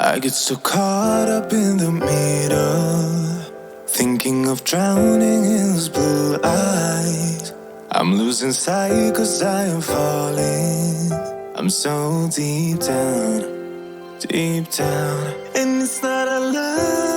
I get so caught up in the middle, thinking of drowning in those blue eyes. I'm losing sight cause I am falling. I'm so deep down, deep down. And it's not a lie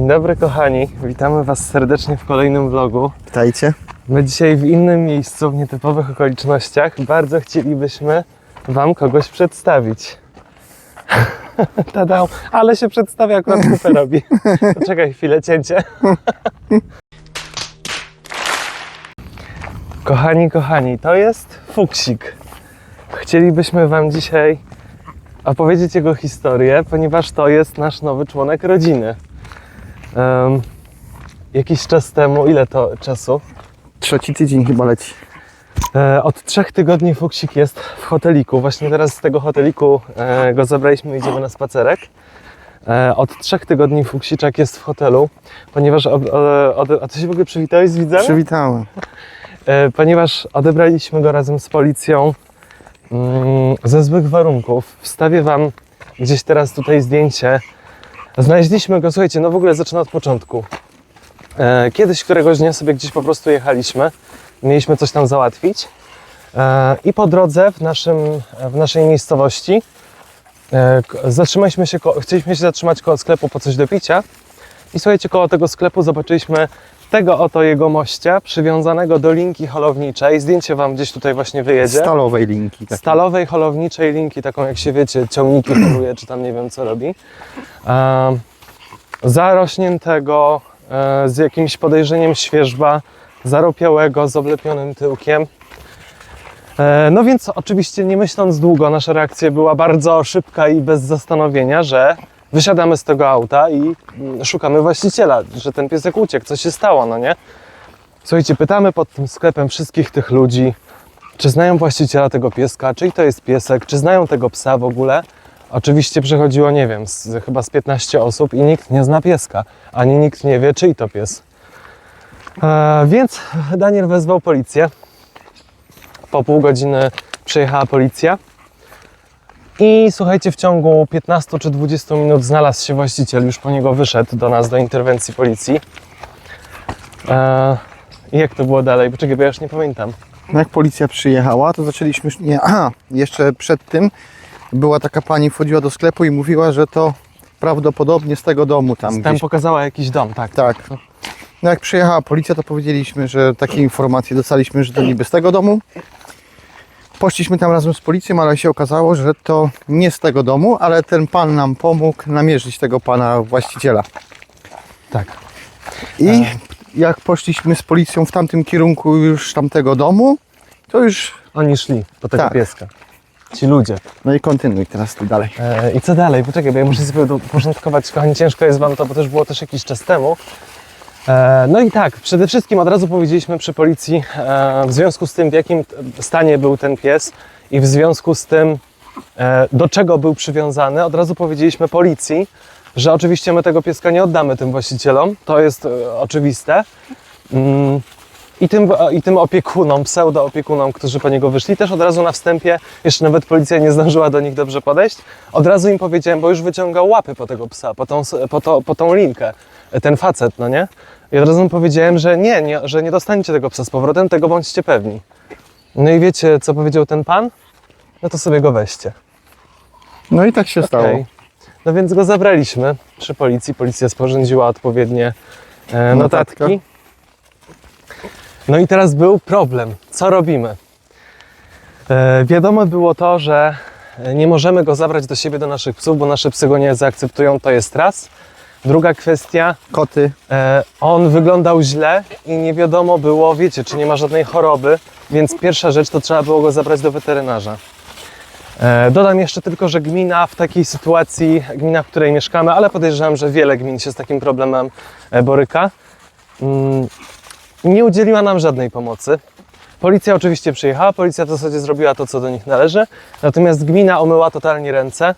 Dzień dobry kochani, witamy Was serdecznie w kolejnym vlogu. Witajcie. My dzisiaj w innym miejscu, w nietypowych okolicznościach. Bardzo chcielibyśmy Wam kogoś przedstawić. Tada, ale się przedstawia, akurat kupę robi. Poczekaj chwilę, cięcie. Kochani, kochani, to jest Fuksik. Chcielibyśmy Wam dzisiaj opowiedzieć jego historię, ponieważ to jest nasz nowy członek rodziny. Em, jakiś czas temu, ile to czasu? Trzeci tydzień chyba leci. E, od trzech tygodni Fuksik jest w hoteliku. Właśnie teraz z tego hoteliku e, go zabraliśmy i idziemy na spacerek. E, od trzech tygodni Fuksiczak jest w hotelu, ponieważ. A ty się w ogóle przywitałeś z widzami? Przywitałem. e, ponieważ odebraliśmy go razem z policją mm, ze złych warunków. Wstawię Wam gdzieś teraz tutaj zdjęcie. Znaleźliśmy go, słuchajcie, no w ogóle zacznę od początku. E, kiedyś któregoś dnia sobie gdzieś po prostu jechaliśmy, mieliśmy coś tam załatwić. E, i po drodze w, naszym, w naszej miejscowości e, zatrzymaliśmy się, chcieliśmy się zatrzymać koło sklepu po coś do picia. I słuchajcie, koło tego sklepu zobaczyliśmy tego oto jego mościa przywiązanego do linki holowniczej. Zdjęcie Wam gdzieś tutaj właśnie wyjedzie. Stalowej linki. takie. Stalowej holowniczej linki, taką jak się wiecie, ciągniki holuje, czy tam nie wiem co robi. E, zarośniętego, e, z jakimś podejrzeniem świeżba, zaropiałego, z oblepionym tyłkiem. E, no więc oczywiście nie myśląc długo, nasza reakcja była bardzo szybka i bez zastanowienia, że wysiadamy z tego auta i mm, szukamy właściciela, że ten piesek uciekł, co się stało, no nie? Słuchajcie, pytamy pod tym sklepem wszystkich tych ludzi, czy znają właściciela tego pieska, czyj to jest piesek, czy znają tego psa w ogóle. Oczywiście przychodziło, nie wiem, z, chyba z 15 osób i nikt nie zna pieska, ani nikt nie wie, czyj to pies. E, więc Daniel wezwał policję. Po pół godziny przyjechała policja. I słuchajcie, w ciągu 15 czy 20 minut znalazł się właściciel, już po niego wyszedł do nas, do interwencji policji. E, i jak to było dalej? Poczekaj, bo ja już nie pamiętam. No jak policja przyjechała, to zaczęliśmy. już- Nie, aha, jeszcze przed tym była taka pani, wchodziła do sklepu i mówiła, że to prawdopodobnie z tego domu tam Tam gdzieś. pokazała jakiś dom, tak. Tak. No jak przyjechała policja, to powiedzieliśmy, że takie informacje dostaliśmy, że to niby z tego domu. Poszliśmy tam razem z policją, ale się okazało, że to nie z tego domu, ale ten pan nam pomógł namierzyć tego pana właściciela. tak. I jak poszliśmy z policją w tamtym kierunku już tamtego domu, to już. Oni szli po tego Tak. pieska. Ci ludzie. No i kontynuuj teraz tu dalej. E, I co dalej? Poczekaj, bo ja muszę sobie uporządkować. Kochani, ciężko jest Wam to, bo też było też jakiś czas temu. E, no i tak, przede wszystkim od razu powiedzieliśmy przy policji, e, w związku z tym, w jakim stanie był ten pies i w związku z tym, e, do czego był przywiązany, od razu powiedzieliśmy policji, że oczywiście my tego pieska nie oddamy tym właścicielom. To jest oczywiste. I tym, I tym opiekunom, pseudo-opiekunom, którzy po niego wyszli, też od razu na wstępie, jeszcze nawet policja nie zdążyła do nich dobrze podejść, od razu im powiedziałem, bo już wyciągał łapy po tego psa, po tą, po to, po tą linkę, ten facet, no nie? I od razu im powiedziałem, że nie, nie, że nie dostaniecie tego psa z powrotem, tego bądźcie pewni. No i wiecie, co powiedział ten pan? No to sobie go weźcie. No i tak się stało. Okej. No więc go zabraliśmy przy policji. Policja sporządziła odpowiednie e, Notatka. No i teraz był problem. Co robimy? E, wiadomo było to, że nie możemy go zabrać do siebie, do naszych psów, bo nasze psy go nie zaakceptują. To jest raz. Druga kwestia, Koty. E, on wyglądał źle i nie wiadomo było, wiecie, czy nie ma żadnej choroby, więc pierwsza rzecz to trzeba było go zabrać do weterynarza. E, dodam jeszcze tylko, że gmina w takiej sytuacji, gmina, w której mieszkamy, ale podejrzewam, że wiele gmin się z takim problemem e, boryka, mm, nie udzieliła nam żadnej pomocy. Policja oczywiście przyjechała, policja w zasadzie zrobiła to, co do nich należy, natomiast gmina omyła totalnie ręce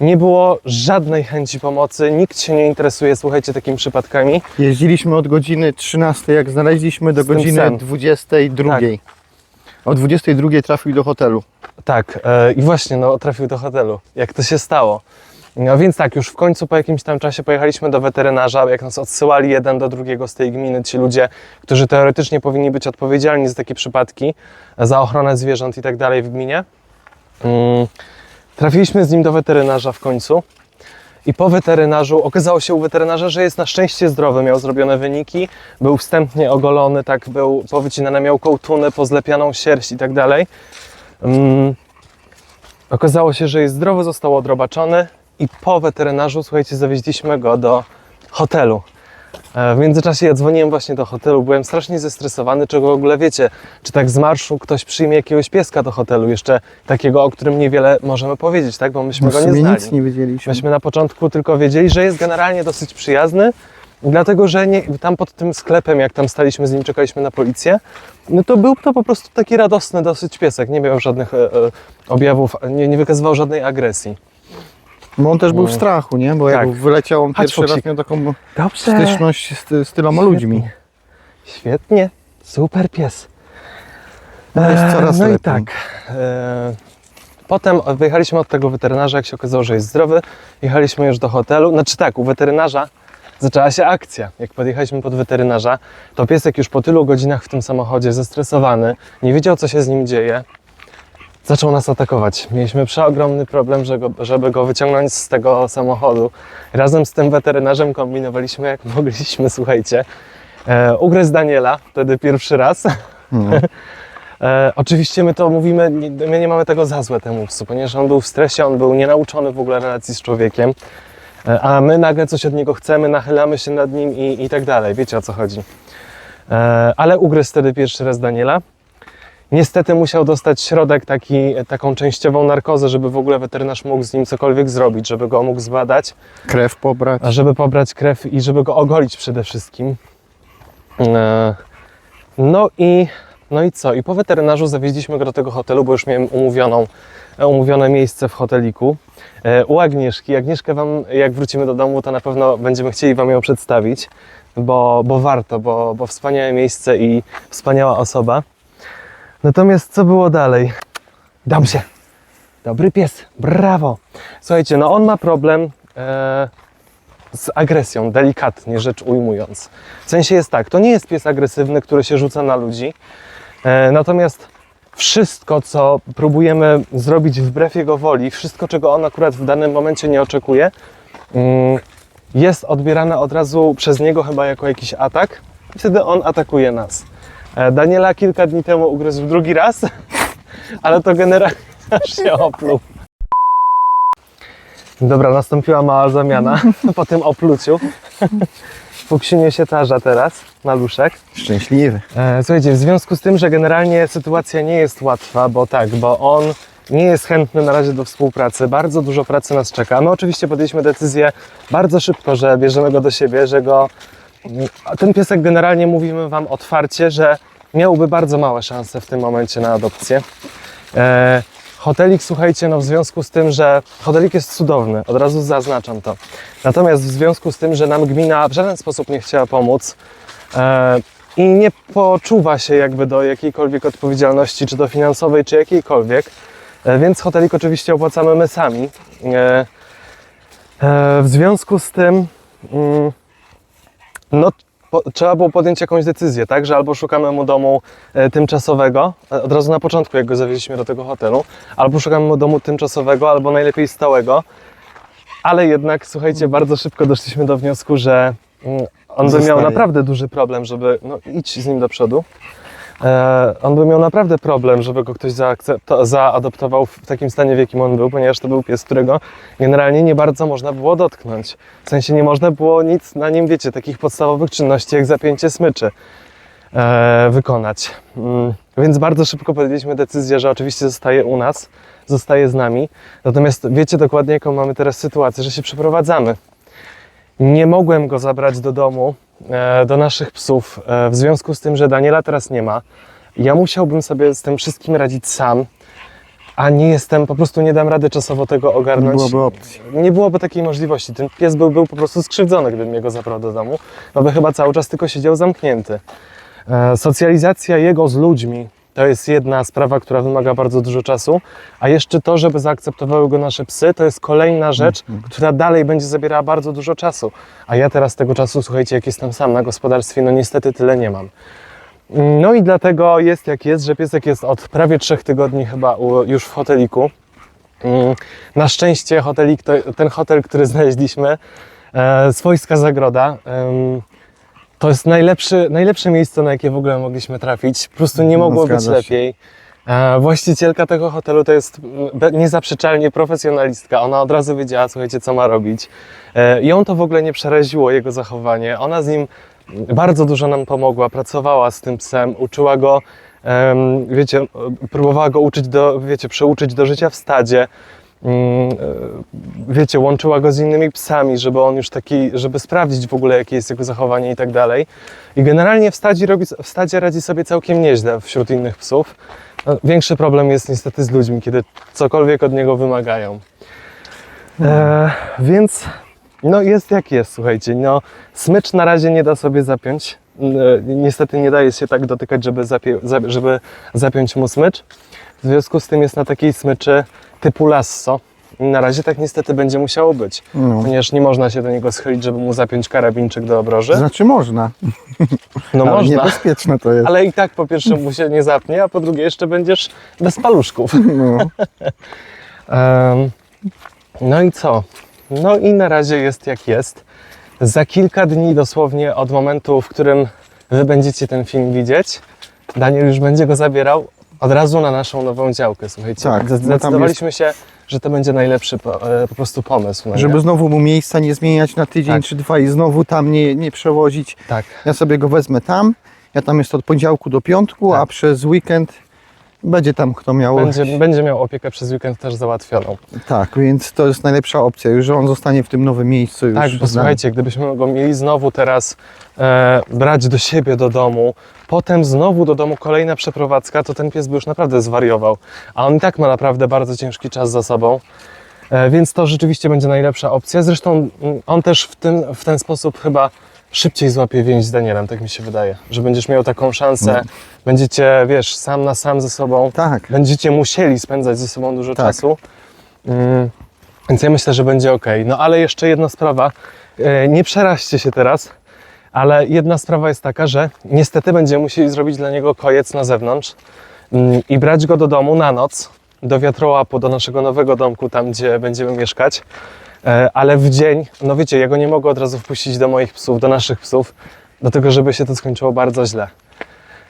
Nie było żadnej chęci pomocy, nikt się nie interesuje, słuchajcie, takimi przypadkami. Jeździliśmy od godziny 13, jak znaleźliśmy, do Z tym godziny psem. 22. Tak. O 22 trafił do hotelu. Tak, e, i właśnie no, trafił do hotelu. Jak to się stało? No więc tak, już w końcu po jakimś tam czasie pojechaliśmy do weterynarza, jak nas odsyłali jeden do drugiego z tej gminy, ci ludzie, którzy teoretycznie powinni być odpowiedzialni za takie przypadki, za ochronę zwierząt i tak dalej w gminie. Mm, Trafiliśmy z nim do weterynarza w końcu. I po weterynarzu okazało się u weterynarza, że jest na szczęście zdrowy, miał zrobione wyniki, był wstępnie ogolony, tak, był powycinane, miał kołtuny, pozlepianą sierść i tak dalej. Mm, Okazało się, że jest zdrowy, został odrobaczony i po weterynarzu, słuchajcie, zawieźliśmy go do hotelu. E, W międzyczasie ja dzwoniłem właśnie do hotelu, byłem strasznie zestresowany, czego w ogóle wiecie, czy tak z marszu ktoś przyjmie jakiegoś pieska do hotelu, jeszcze takiego, o którym niewiele możemy powiedzieć, tak, bo myśmy No go nie znali. nic nie wiedzieliśmy. Myśmy na początku tylko wiedzieli, że jest generalnie dosyć przyjazny, dlatego że nie, tam pod tym sklepem, jak tam staliśmy z nim, czekaliśmy na policję, no to był to po prostu taki radosny dosyć piesek, nie miał żadnych e, e, objawów, nie, nie wykazywał żadnej agresji. Bo on też był w No. strachu, nie? Bo Tak. jak wyleciał, on Chodź, pierwszy raz miał taką Dobrze. styczność z, z tyloma ludźmi. Świetnie, super pies. No jest coraz no i lepiej. tak. E, potem wyjechaliśmy od tego weterynarza, jak się okazało, że jest zdrowy. Jechaliśmy już do hotelu. Znaczy tak, u weterynarza zaczęła się akcja. Jak podjechaliśmy pod weterynarza, to piesek już po tylu godzinach w tym samochodzie, zestresowany, nie wiedział, co się z nim dzieje. Zaczął nas atakować. Mieliśmy przeogromny problem, żeby go, żeby go wyciągnąć z tego samochodu. Razem z tym weterynarzem kombinowaliśmy jak mogliśmy, słuchajcie. E, Daniela, wtedy pierwszy raz. No. E, oczywiście my to mówimy, nie, my nie mamy tego za złe temu psu, ponieważ on był w stresie, on był nienauczony w ogóle relacji z człowiekiem, e, a my nagle coś od niego chcemy, nachylamy się nad nim i, i tak dalej, wiecie o co chodzi. E, ale ugryzł wtedy pierwszy raz Daniela. Niestety musiał dostać środek, taki, taką częściową narkozę, żeby w ogóle weterynarz mógł z nim cokolwiek zrobić, żeby go mógł zbadać. Krew pobrać. A żeby pobrać krew i żeby go ogolić przede wszystkim. E, No i, no i co? I po weterynarzu zawieźliśmy go do tego hotelu, bo już miałem umówioną, e, umówione miejsce w hoteliku. E, U Agnieszki. Agnieszkę Wam, jak wrócimy do domu, to na pewno będziemy chcieli Wam ją przedstawić, bo, bo warto, bo, bo wspaniałe miejsce i wspaniała osoba. Natomiast co było dalej? Dobrze. Dobry pies, brawo. Słuchajcie, no on ma problem e, z agresją, delikatnie rzecz ujmując. W sensie jest tak, to nie jest pies agresywny, który się rzuca na ludzi, e, natomiast wszystko, co próbujemy zrobić wbrew jego woli, wszystko, czego on akurat w danym momencie nie oczekuje, mm, jest odbierane od razu przez niego chyba jako jakiś atak wtedy on atakuje nas. E, Daniela kilka dni temu ugryzł drugi raz, ale to generalnie się opluł. Dobra, nastąpiła mała zamiana po tym opluciu. Fuksinie się tarza teraz, maluszek. Szczęśliwy. E, słuchajcie, w związku z tym, że generalnie sytuacja nie jest łatwa, bo tak, bo on nie jest chętny na razie do współpracy, bardzo dużo pracy nas czeka. My oczywiście podjęliśmy decyzję bardzo szybko, że bierzemy go do siebie, że go... Ten piesek generalnie mówimy Wam otwarcie, że miałby bardzo małe szanse w tym momencie na adopcję. E, hotelik, słuchajcie, no w związku z tym, że hotelik jest cudowny, od razu zaznaczam to. Natomiast w związku z tym, że nam gmina w żaden sposób nie chciała pomóc e, i nie poczuwa się jakby do jakiejkolwiek odpowiedzialności, czy to finansowej, czy jakiejkolwiek, e, więc hotelik oczywiście opłacamy my sami. E, e, w związku z tym, mm, no po, trzeba było podjąć jakąś decyzję, tak, że albo szukamy mu domu e, tymczasowego, e, od razu na początku, jak go zawieźliśmy do tego hotelu, albo szukamy mu domu tymczasowego, albo najlepiej stałego, ale jednak, słuchajcie, bardzo szybko doszliśmy do wniosku, że mm, on by miał Zostaje. naprawdę duży problem, żeby, no idź z nim do przodu, on by miał naprawdę problem, żeby go ktoś zaadoptował w takim stanie, w jakim on był, ponieważ to był pies, którego generalnie nie bardzo można było dotknąć. W sensie nie można było nic na nim, wiecie, takich podstawowych czynności jak zapięcie smyczy e, wykonać. Mm, więc bardzo szybko podjęliśmy decyzję, że oczywiście zostaje u nas, zostaje z nami. Natomiast wiecie dokładnie, jaką mamy teraz sytuację, że się przeprowadzamy. Nie mogłem go zabrać do domu, e, do naszych psów, e, w związku z tym, że Daniela teraz nie ma. Ja musiałbym sobie z tym wszystkim radzić sam. a nie jestem, po prostu nie dam rady czasowo tego Nie ogarnąć. byłoby opcji. Nie byłoby takiej możliwości. Ten pies był, był po prostu skrzywdzony, gdybym jego zabrał do domu, no by chyba cały czas tylko siedział zamknięty. E, socjalizacja jego z ludźmi to jest jedna sprawa, która wymaga bardzo dużo czasu, a jeszcze to, żeby zaakceptowały go nasze psy, to jest kolejna rzecz, która dalej będzie zabierała bardzo dużo czasu. A ja teraz tego czasu, słuchajcie, jak jestem sam na gospodarstwie, no niestety tyle nie mam. No i dlatego jest jak jest, że piesek jest od prawie trzech tygodni chyba już w hoteliku. Mm, Na szczęście hotelik, to, ten hotel, który znaleźliśmy, e, Swojska Zagroda, to jest najlepszy, najlepsze miejsce, na jakie w ogóle mogliśmy trafić. Po prostu nie No, mogło być zgadza się. lepiej. E, Właścicielka tego hotelu to jest niezaprzeczalnie profesjonalistka. Ona od razu wiedziała, słuchajcie, co ma robić. E, Ją to w ogóle nie przeraziło, jego zachowanie. Ona z nim bardzo dużo nam pomogła, pracowała z tym psem, uczyła go, wiecie, próbowała go uczyć do, wiecie, przeuczyć do życia w stadzie. Mm, e, Wiecie, łączyła go z innymi psami, żeby on już taki, żeby sprawdzić w ogóle, jakie jest jego zachowanie i tak dalej. I generalnie w stadzie, robi, w stadzie radzi sobie całkiem nieźle wśród innych psów. No, Większy problem jest niestety z ludźmi, kiedy cokolwiek od niego wymagają. E, więc no jest jak jest, słuchajcie. No, smycz na razie nie da sobie zapiąć. E, niestety nie daje się tak dotykać, żeby, żeby zapiąć mu smycz. W związku z tym jest na takiej smyczy typu lasso. Na razie tak niestety będzie musiało być, No. ponieważ nie można się do niego schylić, żeby mu zapiąć karabinczyk do obroży. Znaczy można, No ale można, niebezpieczne to jest. ale i tak po pierwsze mu się nie zapnie, a po drugie jeszcze będziesz bez paluszków. No. Em, no i co? No i na razie jest jak jest. Za kilka dni dosłownie od momentu, w którym wy będziecie ten film widzieć, Daniel już będzie go zabierał od razu na naszą nową działkę, słuchajcie. Tak, tam Zdecydowaliśmy się, że to będzie najlepszy po, e, po prostu pomysł. no nie? Żeby znowu mu miejsca nie zmieniać na tydzień Tak. czy dwa i znowu tam nie, nie przewozić. Tak. Ja sobie go wezmę tam, ja tam jest od poniedziałku do piątku, Tak. a przez weekend będzie tam kto miał. Będzie, będzie miał opiekę przez weekend też załatwioną. Tak, więc to jest najlepsza opcja, już że on zostanie w tym nowym miejscu już. Tak, bo słuchajcie, gdybyśmy go mieli znowu teraz e, brać do siebie do domu, potem znowu do domu kolejna przeprowadzka, to ten pies by już naprawdę zwariował. A on i tak ma naprawdę bardzo ciężki czas za sobą. E, więc to rzeczywiście będzie najlepsza opcja. Zresztą mm, on też w, tym, w ten sposób chyba szybciej złapie więź z Danielem, tak mi się wydaje. Że będziesz miał taką szansę, będziecie, wiesz, sam na sam ze sobą. Tak, Będziecie musieli spędzać ze sobą dużo Tak. czasu. Mm, więc ja myślę, że będzie ok. No ale jeszcze jedna sprawa. E, Nie przeraźcie się teraz, ale jedna sprawa jest taka, że niestety będziemy musieli zrobić dla niego kojec na zewnątrz mm, i brać go do domu na noc, do wiatrołapu, do naszego nowego domku, tam gdzie będziemy mieszkać. E, Ale w dzień, no wiecie, ja go nie mogę od razu wpuścić do moich psów, do naszych psów, dlatego żeby się to skończyło bardzo źle.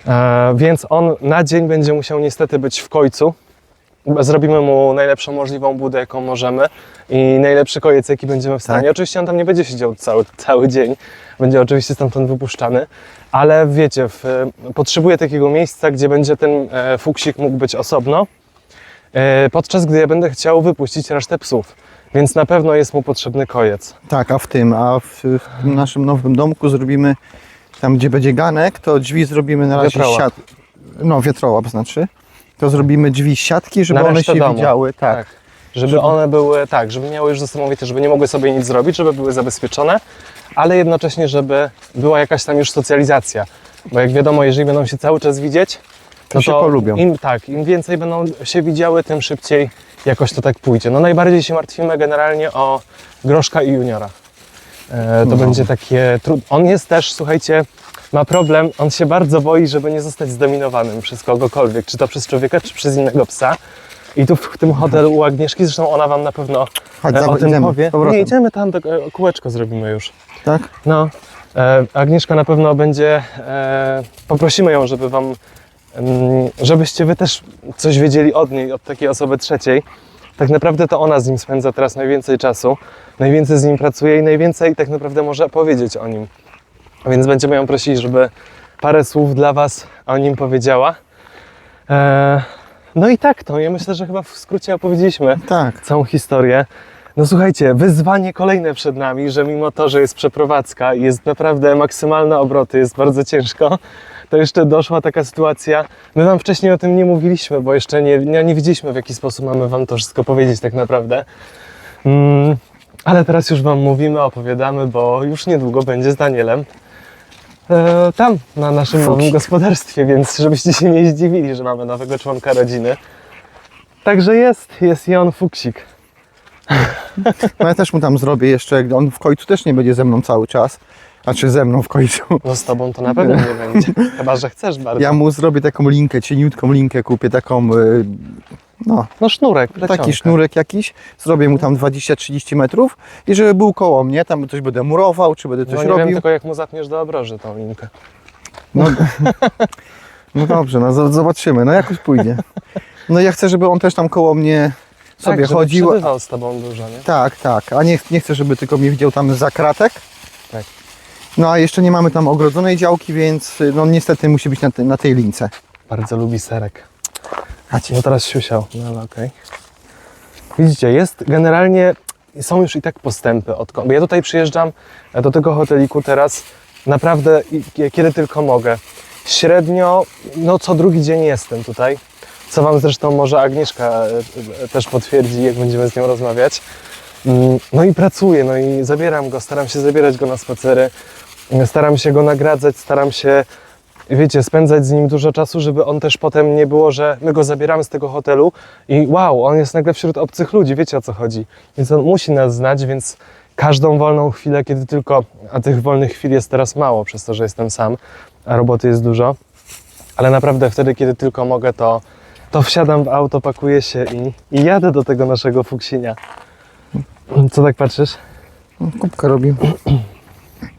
E, Więc on na dzień będzie musiał niestety być w końcu. Zrobimy mu najlepszą możliwą budę, jaką możemy i najlepszy kojec, jaki będziemy w stanie. Tak. Oczywiście on tam nie będzie siedział cały, cały dzień, będzie oczywiście stamtąd wypuszczany, ale wiecie, w, potrzebuje takiego miejsca, gdzie będzie ten e, fuksik mógł być osobno, e, podczas gdy ja będę chciał wypuścić resztę psów. Więc na pewno jest mu potrzebny kojec. tak, a w tym, a w, w tym naszym nowym domku zrobimy, tam gdzie będzie ganek, to drzwi zrobimy na razie Wiatrołap. siat, no wiatrołap znaczy, to zrobimy drzwi siatki, żeby Na one resztę się domu. widziały, tak. Żeby, one były, tak, żeby miały już ze sobą, wiecie, żeby nie mogły sobie nic zrobić, żeby były zabezpieczone, ale jednocześnie, żeby była jakaś tam już socjalizacja. Bo jak wiadomo, jeżeli będą się cały czas widzieć, no To się polubią. Im, tak, im więcej będą się widziały, tym szybciej jakoś to tak pójdzie. No najbardziej się martwimy generalnie o Groszka i Juniora. E, to No. będzie takie trudne. On jest też, słuchajcie, ma problem, on się bardzo boi, żeby nie zostać zdominowanym przez kogokolwiek, czy to przez człowieka, czy przez innego psa. I tu w tym hotelu u Agnieszki, zresztą ona Wam na pewno Chodź, e, o tym idziemy, powie. Nie, idziemy tam, do, e, kółeczko zrobimy już. Tak? No, e, Agnieszka na pewno będzie, e, poprosimy ją, żeby Wam, żebyście Wy też coś wiedzieli od niej, od takiej osoby trzeciej. Tak naprawdę to ona z nim spędza teraz najwięcej czasu, najwięcej z nim pracuje i najwięcej tak naprawdę może powiedzieć o nim. Więc będziemy ją prosić, żeby parę słów dla Was o nim powiedziała. E, no i tak, to ja myślę, że chyba w skrócie opowiedzieliśmy Tak. całą historię. No słuchajcie, wyzwanie kolejne przed nami, że mimo to, że jest przeprowadzka i jest naprawdę maksymalne obroty, jest bardzo ciężko, to jeszcze doszła taka sytuacja. My wam wcześniej o tym nie mówiliśmy, bo jeszcze nie, nie, nie wiedzieliśmy, w jaki sposób mamy wam to wszystko powiedzieć tak naprawdę. Mm, ale teraz już wam mówimy, opowiadamy, bo już niedługo będzie z Danielem e, tam, na naszym nowym gospodarstwie, więc żebyście się nie zdziwili, że mamy nowego członka rodziny. Także jest, jest on fuksik. No ja też mu tam zrobię jeszcze, on w końcu też nie będzie ze mną cały czas. Znaczy ze mną w końcu. No z tobą to na pewno nie będzie. Chyba, że chcesz bardzo. Ja mu zrobię taką linkę, cieniutką linkę, kupię taką, y, no, No sznurek, taki plecionka. sznurek jakiś, zrobię mu tam 20-30 metrów i żeby był koło mnie, tam coś będę murował, czy będę coś No nie robił. wiem tylko jak mu zatniesz do obroży tą linkę. No, no dobrze, no z- zobaczymy, no jakoś pójdzie. No ja chcę, żeby on też tam koło mnie sobie tak, żeby chodził. przebywał z tobą dużo, nie? Tak, tak, a nie, nie chcę, żeby tylko mnie widział tam za kratek. Tak. No a jeszcze nie mamy tam ogrodzonej działki, więc no niestety musi być na, te, na tej lince. Bardzo lubi serek. A ci No teraz siusiał, no ale okej. Widzicie, jest generalnie, są już i tak postępy. Od, bo ja tutaj przyjeżdżam e, do tego hoteliku teraz naprawdę kiedy tylko mogę. Średnio, no co drugi dzień jestem tutaj. Co Wam zresztą może Agnieszka e, e, też potwierdzi, jak będziemy z nią rozmawiać. Mm, No i pracuję, no i zabieram go, staram się zabierać go na spacery, staram się go nagradzać, staram się wiecie, spędzać z nim dużo czasu, żeby on też potem nie było, że my go zabieramy z tego hotelu i wow, on jest nagle wśród obcych ludzi, wiecie o co chodzi. Więc on musi nas znać, więc każdą wolną chwilę, kiedy tylko, a tych wolnych chwil jest teraz mało, przez to, że jestem sam, a roboty jest dużo, ale naprawdę wtedy, kiedy tylko mogę, to, to wsiadam w auto, pakuję się i, i jadę do tego naszego fuksinia. Co tak patrzysz? kubkę robił.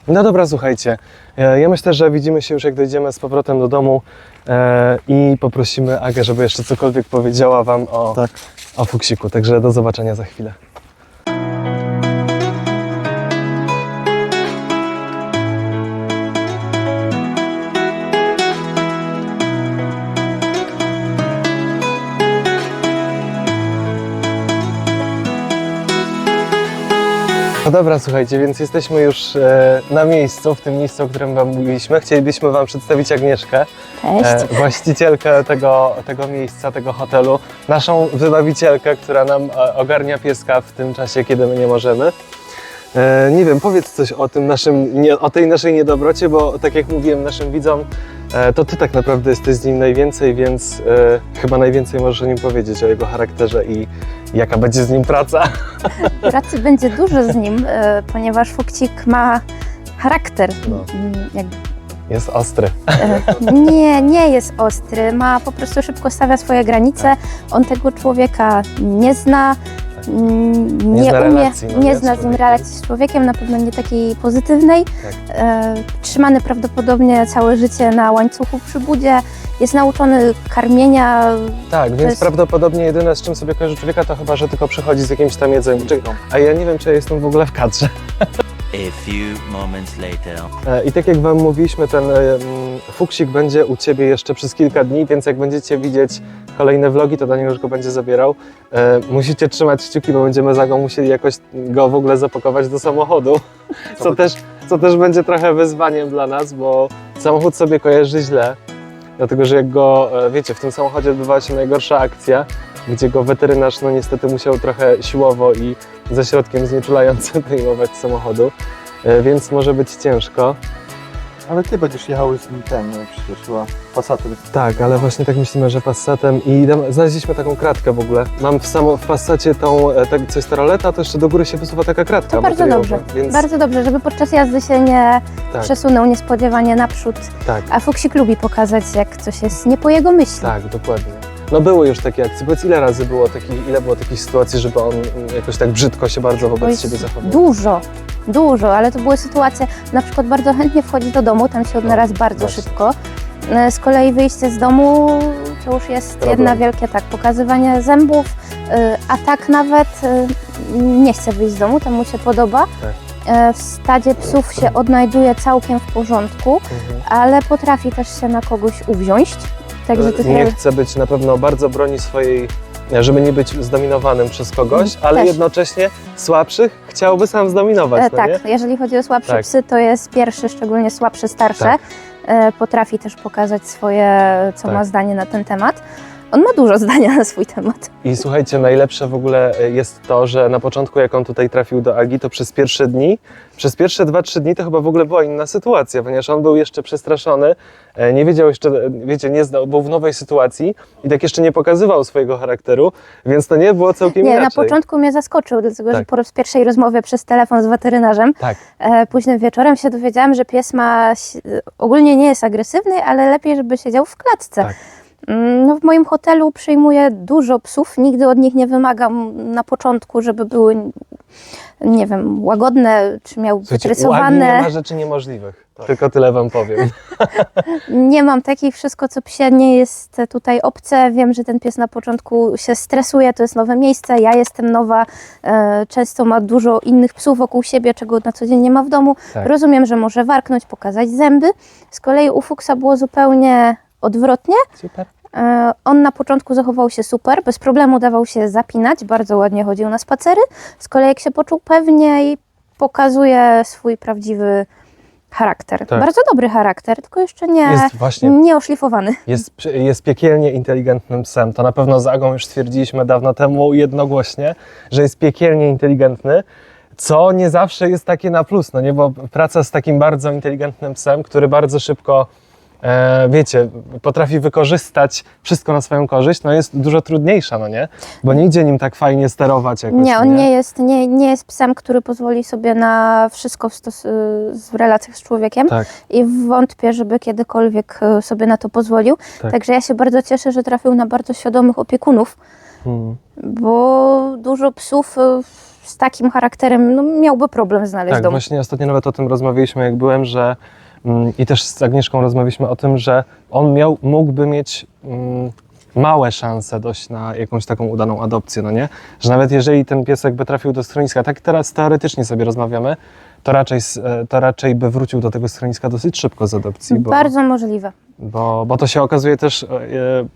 No dobra, słuchajcie. e, Ja myślę, że widzimy się już jak dojdziemy z powrotem do domu e, i poprosimy Agę, żeby jeszcze cokolwiek powiedziała Wam o, Tak. o fuksiku. Także do zobaczenia za chwilę. No dobra, słuchajcie, więc jesteśmy już e, na miejscu, w tym miejscu, o którym Wam mówiliśmy. Chcielibyśmy Wam przedstawić Agnieszkę, Cześć. e, właścicielkę tego, tego miejsca, tego hotelu, naszą wybawicielkę, która nam e, ogarnia pieska w tym czasie, kiedy my nie możemy. E, nie wiem, powiedz coś o tym naszym, nie, o tej naszej niedobrocie, bo tak jak mówiłem naszym widzom, to Ty tak naprawdę jesteś z nim najwięcej, więc e, chyba najwięcej możesz o nim powiedzieć, o jego charakterze i jaka będzie z nim praca. Pracy będzie dużo z nim, e, ponieważ Fukcik ma charakter. No. Mm, Jest ostry. e, nie, nie jest ostry, ma po prostu szybko stawia swoje granice. On tego człowieka nie zna. Mm, Nie, zna umie, relacji, no nie, nie z zna z nim relacji z człowiekiem, na pewno nie takiej pozytywnej. Tak. E, trzymany prawdopodobnie całe życie na łańcuchu przy budzie, jest nauczony karmienia. Tak, więc jest- prawdopodobnie jedyne, z czym sobie kojarzy człowieka, to chyba, że tylko przychodzi z jakimś tam jedzeniem. A ja nie wiem, czy ja jestem w ogóle w kadrze. A few moments later. E, I tak jak Wam mówiliśmy, ten e, fuksik będzie u Ciebie jeszcze przez kilka dni, więc jak będziecie widzieć kolejne vlogi, to Daniel już go będzie zabierał. E, musicie trzymać kciuki, bo będziemy za go musieli jakoś go w ogóle zapakować do samochodu, co też, co też będzie trochę wyzwaniem dla nas, bo samochód sobie kojarzy źle, dlatego że jak go, e, wiecie, w tym samochodzie odbywała się najgorsza akcja, gdzie go weterynarz no niestety musiał trochę siłowo i ze środkiem znieczulającym wyjmować samochodu, e, więc może być ciężko. Ale ty będziesz jechały z nim ten, no, przecież chyba Passatem. Tak, ale właśnie tak myślimy, że Passatem i znaleźliśmy taką kratkę w ogóle. Mam w, samo, w Passacie tą, tak, co jest ta roleta, to jeszcze do góry się wysuwa taka kratka To bardzo dobrze. Więc Bardzo dobrze, żeby podczas jazdy się nie tak, przesunął niespodziewanie naprzód. tak, A Fuksik lubi pokazać, jak coś jest nie po jego myśli. tak, dokładnie. No były już takie akcje. Powiedz, ile razy było takich, ile było takich sytuacji, żeby on jakoś tak brzydko się bardzo wobec siebie zachował? Dużo, dużo, ale to były sytuacje, na przykład bardzo chętnie wchodzi do domu, tam się odnalazł bardzo No, właśnie. szybko. E, Z kolei wyjście z domu to już jest Problem. jedna wielkie tak, pokazywanie zębów, e, a tak nawet e, nie chce wyjść z domu, to mu się podoba. Tak. W stadzie psów się odnajduje całkiem w porządku, Mhm. ale potrafi też się na kogoś uwziąć. Także to Nie chce być na pewno bardzo broni swojej, żeby nie być zdominowanym przez kogoś, ale Też. jednocześnie słabszych chciałby sam zdominować, E, no tak, nie? jeżeli chodzi o słabsze Tak. psy, to jest pierwszy, szczególnie słabsze, starsze. Tak. e, potrafi też pokazać swoje, co Tak. ma zdanie na ten temat. On ma dużo zdania na swój temat. I słuchajcie, najlepsze w ogóle e, jest to, że na początku, jak on tutaj trafił do Agi, to przez pierwsze dni, przez pierwsze 2-3 dni to chyba w ogóle była inna sytuacja, ponieważ on był jeszcze przestraszony, e, nie wiedział jeszcze, e, wiecie, nie znał, był w nowej sytuacji i tak jeszcze nie pokazywał swojego charakteru, więc to nie było całkiem Nie, na inaczej. początku mnie zaskoczył, dlatego że Tak. po raz pierwszej rozmowie przez telefon z weterynarzem Tak, e, późnym wieczorem się dowiedziałam, że pies ma, ogólnie nie jest agresywny, ale lepiej, żeby siedział w klatce. Tak. Mm, No, w moim hotelu przyjmuję dużo psów, nigdy od nich nie wymagam na początku, żeby były, nie wiem, łagodne, czy miał słuchajcie, wytresowane. nie ma rzeczy niemożliwych, tylko tyle wam powiem. Nie mam takiej, wszystko co psie nie jest tutaj obce. Wiem, że ten pies na początku się stresuje, to jest nowe miejsce, ja jestem nowa, e, często ma dużo innych psów wokół siebie, czego na co dzień nie ma w domu. Tak. Rozumiem, że może warknąć, pokazać zęby. Z kolei u Fuksa było zupełnie odwrotnie. Super. E, On na początku zachował się super, bez problemu dawał się zapinać, bardzo ładnie chodził na spacery. Z kolei jak się poczuł pewniej, pokazuje swój prawdziwy charakter. Tak. Bardzo dobry charakter, tylko jeszcze nie, Jest właśnie nie oszlifowany. Jest, jest piekielnie inteligentnym psem. To na pewno z Agą już stwierdziliśmy dawno temu jednogłośnie, że jest piekielnie inteligentny, co nie zawsze jest takie na plus, no nie, bo praca z takim bardzo inteligentnym psem, który bardzo szybko, e, wiecie, potrafi wykorzystać wszystko na swoją korzyść, no jest dużo trudniejsza, no nie, bo nie idzie nim tak fajnie sterować jakoś, Nie, on nie jest, nie, nie jest psem, który pozwoli sobie na wszystko w, stos- w relacjach z człowiekiem Tak, i wątpię, żeby kiedykolwiek e, sobie na to pozwolił. Tak. Także ja się bardzo cieszę, że trafił na bardzo świadomych opiekunów, Hmm. bo dużo psów e, z takim charakterem no, miałby problem znaleźć Tak, dom. właśnie ostatnio nawet o tym rozmawialiśmy, jak byłem, że i też z Agnieszką rozmawialiśmy o tym, że on miał, mógłby mieć mm, małe szanse dość na jakąś taką udaną adopcję, no nie? Że nawet jeżeli ten piesek by trafił do schroniska, tak teraz teoretycznie sobie rozmawiamy, to raczej, e, to raczej by wrócił do tego schroniska dosyć szybko z adopcji, bo, Bardzo możliwe. bo, bo to się okazuje też e,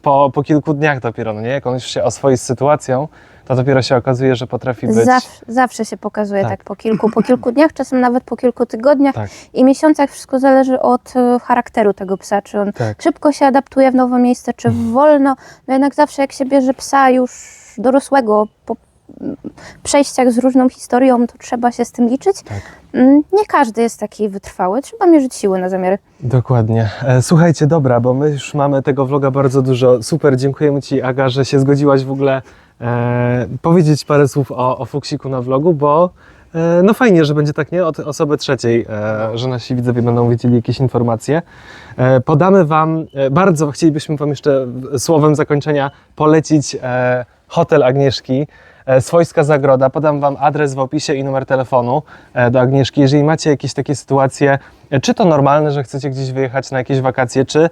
po, po kilku dniach dopiero, no nie? Jak on już się oswoi z sytuacją, to dopiero się okazuje, że potrafi być... Zawsze, zawsze się pokazuje Tak. tak. po kilku, po kilku dniach, czasem nawet po kilku tygodniach Tak. i miesiącach. Wszystko zależy od e, charakteru tego psa, czy on Tak. szybko się adaptuje w nowe miejsce, czy wolno. No jednak zawsze jak się bierze psa już dorosłego po mm, przejściach z różną historią, to trzeba się z tym liczyć. Tak. Mm, Nie każdy jest taki wytrwały, trzeba mierzyć siły na zamiary. Dokładnie. E, Słuchajcie, dobra, bo my już mamy tego vloga bardzo dużo. Super, dziękujemy Ci, Aga, że się zgodziłaś w ogóle e, powiedzieć parę słów o, o Fuksiku na vlogu, bo e, no fajnie, że będzie tak, nie? Od osoby trzeciej, e, że nasi widzowie będą wiedzieli jakieś informacje. E, podamy Wam, e, bardzo chcielibyśmy Wam jeszcze słowem zakończenia polecić e, hotel Agnieszki. e, Swojska Zagroda. Podam Wam adres w opisie i numer telefonu e, do Agnieszki. Jeżeli macie jakieś takie sytuacje, e, czy to normalne, że chcecie gdzieś wyjechać na jakieś wakacje, czy,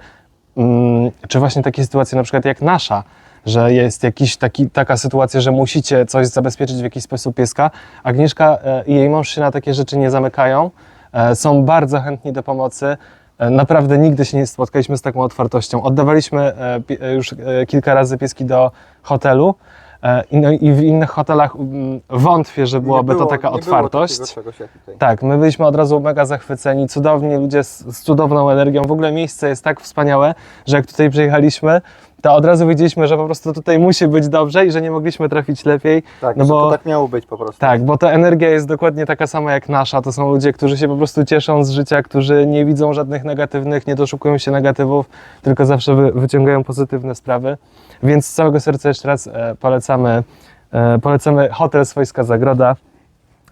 mm, czy właśnie takie sytuacje na przykład jak nasza, że jest jakiś taki, taka sytuacja, że musicie coś zabezpieczyć w jakiś sposób pieska. Agnieszka e, i jej mąż się na takie rzeczy nie zamykają. E, Są bardzo chętni do pomocy. E, Naprawdę nigdy się nie spotkaliśmy z taką otwartością. Oddawaliśmy już kilka razy pieski do hotelu. i- No i w innych hotelach mm, wątpię, że byłaby to taka otwartość. Tak, my byliśmy od razu mega zachwyceni, cudowni ludzie z, z cudowną energią. W ogóle miejsce jest tak wspaniałe, że jak tutaj przyjechaliśmy, to od razu wiedzieliśmy, że po prostu tutaj musi być dobrze i że nie mogliśmy trafić lepiej. Tak, no bo, to tak miało być po prostu. tak, bo ta energia jest dokładnie taka sama jak nasza. To są ludzie, którzy się po prostu cieszą z życia, którzy nie widzą żadnych negatywnych, nie doszukują się negatywów, tylko zawsze wy, wyciągają pozytywne sprawy. Więc z całego serca jeszcze raz e, polecamy, e, polecamy hotel Swojska Zagroda.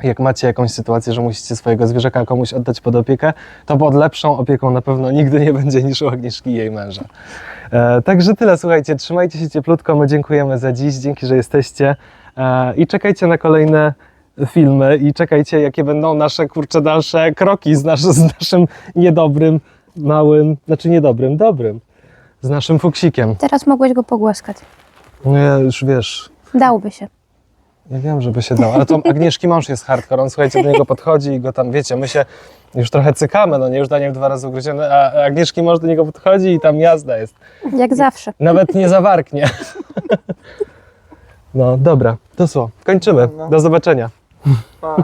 Jak macie jakąś sytuację, że musicie swojego zwierzaka komuś oddać pod opiekę, to pod lepszą opieką na pewno nigdy nie będzie niż u Agnieszki i jej męża. E, także tyle, słuchajcie, trzymajcie się cieplutko, my dziękujemy za dziś, dzięki, że jesteście e, i czekajcie na kolejne filmy i czekajcie, jakie będą nasze, kurcze, dalsze kroki z, nasz, z naszym niedobrym, małym, znaczy niedobrym, dobrym, z naszym fuksikiem. Teraz mogłeś go pogłaskać. No ja już wiesz, Dałoby się. Ja wiem, żeby się dało, ale to Agnieszki mąż jest hardcore, on słuchajcie, do niego podchodzi i go tam, wiecie, my się już trochę cykamy, no nie, już Daniel dwa razy ugryziony, a Agnieszki mąż do niego podchodzi i tam jazda jest. Jak zawsze. Nawet nie zawarknie. No dobra, to co, kończymy, do zobaczenia. Pa.